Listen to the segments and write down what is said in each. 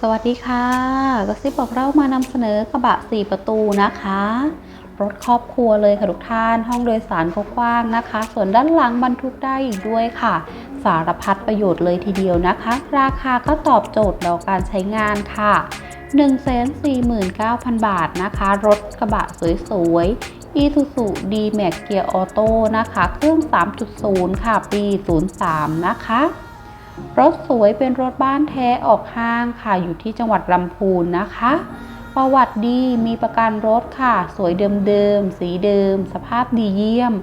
สวัสดีค่ะกระซิบบอกเรามานำเสนอกระบะ 4 ประตูนะคะ รถครอบครัวเลยค่ะทุกท่าน ห้องโดยสารก็กว้างนะคะ ส่วนด้านหลังบรรทุกได้อีกด้วยค่ะ สารพัดประโยชน์เลยทีเดียวนะคะ ราคาก็ตอบโจทย์ต่อการใช้งานค่ะ 149,000 บาทนะคะ รถกระบะสวยๆ Isuzu D-Max Gear Auto นะคะ เครื่อง 3.0 ค่ะ ปี 03 นะคะ รถสวยเป็นรถบ้านแท้ออกห้างค่ะอยู่ที่จังหวัดลำพูนนะคะ ประวัติดีมีประกันรถค่ะ สวยเดิมๆ สีเดิม สภาพดีเยี่ยม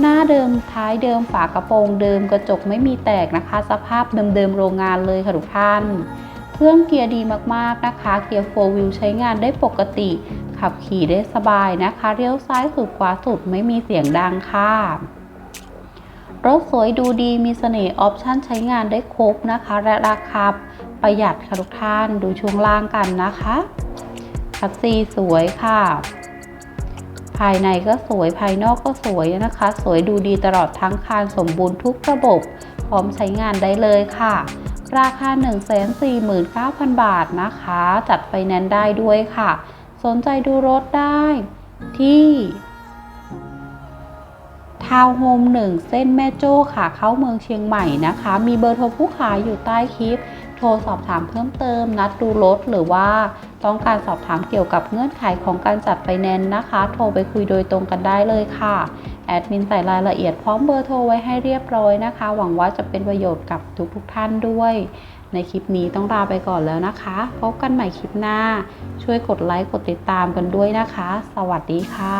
หน้าเดิมท้ายเดิมฝากระโปรงเดิมกระจกไม่มีแตกนะคะ สภาพเดิมๆโรงงานเลยค่ะทุกท่าน เครื่องเกียร์ดีมากๆนะคะ เกียร์4 wheel ใช้งานได้ปกติ ขับขี่ได้สบายนะคะ เลี้ยวซ้ายสุดขวาสุดไม่มีเสียงดังค่ะ รถสวยดูดีมีเสน่ห์ออปชั่นใช้งานได้ครบนะคะ และราคาประหยัดค่ะทุกท่านดูช่วงล่างกันนะคะคัสซีสวยค่ะ ภายในก็สวยภายนอกก็สวยนะคะ สวยดูดีตลอดทั้งคานสมบูรณ์ทุกระบบ พร้อมใช้งานได้เลยค่ะ ราคา 149,000 บาทนะคะ จัดไฟแนนซ์ได้ด้วยค่ะ สนใจดูรถได้ที่ ทาวน์โฮม1 เส้นแม่โจ้ค่ะ เข้าเมืองเชียงใหม่นะคะ มีเบอร์โทรผู้ขายอยู่ใต้คลิป โทรสอบถามเพิ่มเติม นัดดูรถหรือว่าต้องการสอบถามเกี่ยวกับเงื่อนไขของการจัดไฟแนนซ์นะคะ โทรไปคุยโดยตรงกันได้เลยค่ะ แอดมินใส่รายละเอียดพร้อมเบอร์โทรไว้ให้เรียบร้อยนะคะ หวังว่าจะเป็นประโยชน์กับทุกๆทท่านด้วย ในคลิปนี้ต้องลาไปก่อนแล้วนะคะ พบกันใหม่คลิปหน้า ช่วยกดไลค์กดติดตามกันด้วยนะคะ สวัสดีค่ะ